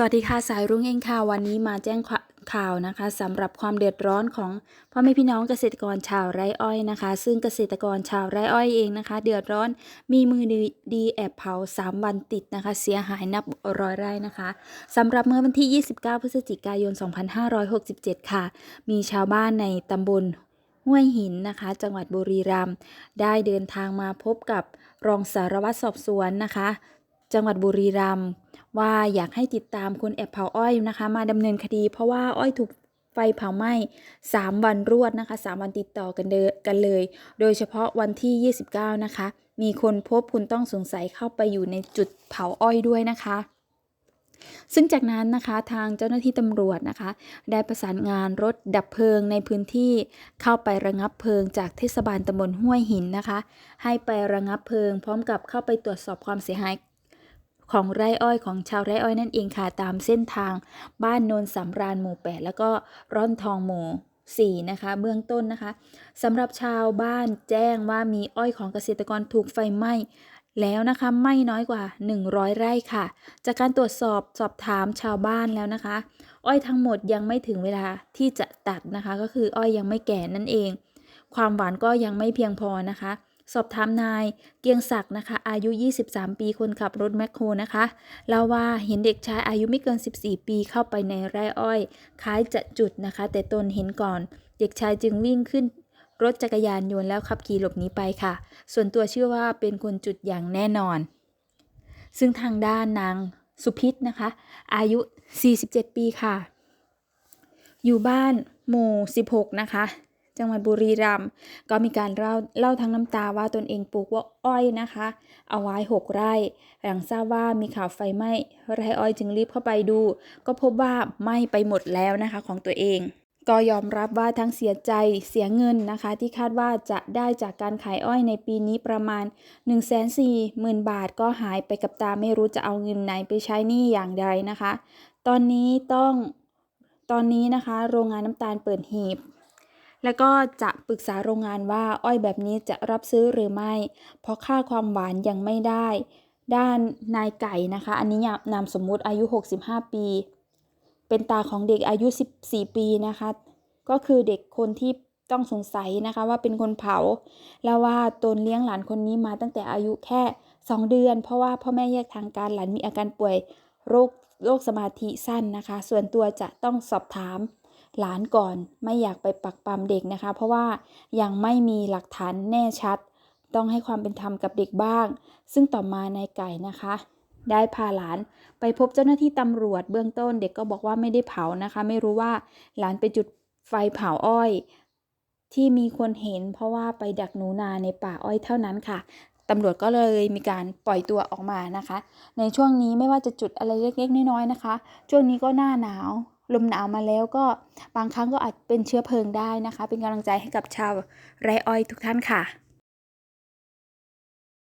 สวัสดีค่ะสายรุ้งเองค่ะวันนี้มาแจ้งข่าวนะคะสำหรับความเดือดร้อนของพ่อแม่พี่น้องเกษตรกรชาวไร่อ้อยนะคะ ซึ่งเกษตรกรชาวไร่อ้อยเองนะคะ เดือดร้อนมีมือดีดีแอบเผา 3 วันติดนะคะ เสียหายนับร้อยไร่นะคะสำหรับเมื่อวันที่ 29 พฤศจิกายน 2567 ค่ะ มีชาวบ้านในตำบลห้วยหินนะคะ จังหวัดบุรีรัมย์ได้เดินทางมาพบกับรองสารวัตรสอบสวนนะคะ จังหวัดบุรีรัมย์ ว่าอยากให้ติดตามคนแอบเผาอ้อยนะคะ มาดำเนินคดี เพราะว่าอ้อยถูกไฟเผาไหม้ 3 วันรวดนะคะ 3 วันติดต่อกันเดกันเลย โดยเฉพาะวันที่ 29 นะคะ มีคนพบคุณต้องสงสัยเข้าไปอยู่ในจุดเผาอ้อยด้วยนะคะซึ่งจากนั้นนะคะทางเจ้าหน้าที่ตำรวจนะคะ ได้ประสานงานรถดับเพลิงในพื้นที่เข้าไประงับเพลิงจากเทศบาลตำบลห้วยหินนะคะ ให้ไประงับเพลิง พร้อมกับเข้าไปตรวจสอบความเสียหาย ของไร่อ้อยของชาวไร่อ้อยนั่นเองค่ะตามเส้นทาง บ้านโนนสำราญหมู่ 8 แล้วก็ร่อนทองหมู่4นะคะเบื้องต้นนะคะสำหรับชาวบ้านแจ้งว่ามีอ้อยของเกษตรกรถูกไฟไหม้แล้วนะคะไม่น้อยกว่า 100 ไร่ค่ะ จากการตรวจสอบสอบถามชาวบ้านแล้วนะคะ อ้อยทั้งหมดยังไม่ถึงเวลาที่จะตัดนะคะ ก็คืออ้อยยังไม่แก่นั่นเอง ความหวานก็ยังไม่เพียงพอนะคะ สอบถามนายเกียงศักดิ์นะคะ อายุ 23 ปีคนขับรถแมคโครนะคะเล่าว่าเห็นเด็กชายอายุไม่เกิน 14 ปีเข้าไปในไร่อ้อย คล้ายจะจุดนะคะ แต่ตนเห็นก่อน เด็กชายจึงวิ่งขึ้นรถจักรยานยนต์แล้วขับขี่หลบหนีไปค่ะ ส่วนตัวเชื่อว่าเป็นคนจุดอย่างแน่นอน ซึ่งทางด้านนางสุพิษนะคะ อายุ 47 ปีค่ะ อยู่บ้านหมู่ 16 นะคะ จังหวัดบุรีรัมย์ก็มีการเล่าเล่าทั้งน้ำตาว่าตนเองปลูกว่าอ้อยนะคะ เอาไว้หกไร่ หลังทราบว่ามีข่าวไฟไหม้ไร่อ้อยจึงรีบเข้าไปดู ก็พบว่าไหม้ไปหมดแล้วนะคะของตัวเองก็ยอมรับว่าทั้งเสียใจเสียเงินนะคะ ที่คาดว่าจะได้จากการขายอ้อยในปีนี้ประมาณ 1 4 0 0 0 0 บาทก็หายไปกับตาไม่รู้จะเอาเงินไหนไปใช้หนี้อย่างใดนะคะ ตอนนี้ต้องตอนนี้นะคะ โรงงานน้ำตาลเปิดหีบ แล้วก็จะปรึกษาโรงงานว่าอ้อยแบบนี้จะรับซื้อหรือไม่ เพราะค่าความหวานยังไม่ได้ ด้านนายไก่นะคะ อันนี้นามสมมุติอายุ 65 ปี เป็นตาของเด็กอายุ 14 ปีนะคะ ก็คือเด็กคนที่ต้องสงสัยนะคะว่าเป็นคนเผา แล้วว่าตนเลี้ยงหลานคนนี้มาตั้งแต่อายุแค่ 2 เดือน เพราะว่าพ่อแม่แยกทางการหลานมีอาการป่วยโรคโรคสมาธิสั้นนะคะ ส่วนตัวจะต้องสอบถาม หลานก่อน ไม่อยากไปปักปามเด็กนะคะ เพราะว่ายังไม่มีหลักฐานแน่ชัด ต้องให้ความเป็นธรรมกับเด็กบ้าง ซึ่งต่อมานายไก่นะคะ ได้พาหลานไปพบเจ้าหน้าที่ตำรวจเบื้องต้น เด็กก็บอกว่าไม่ได้เผานะคะ ไม่รู้ว่าหลานไปจุดไฟเผาอ้อย ที่มีคนเห็น เพราะว่าไปดักหนูนาในป่าอ้อยเท่านั้นค่ะตำรวจก็เลยมีการปล่อยตัวออกมานะคะ ในช่วงนี้ไม่ว่าจะจุดอะไรเล็กๆน้อยๆนะคะ ช่วงนี้ก็หน้าหนาว ลมหนาวมาแล้วก็บางครั้งก็อาจเป็นเชื้อเพลิงได้นะคะ เป็นกำลังใจให้กับชาวไรอ้อยทุกท่านค่ะ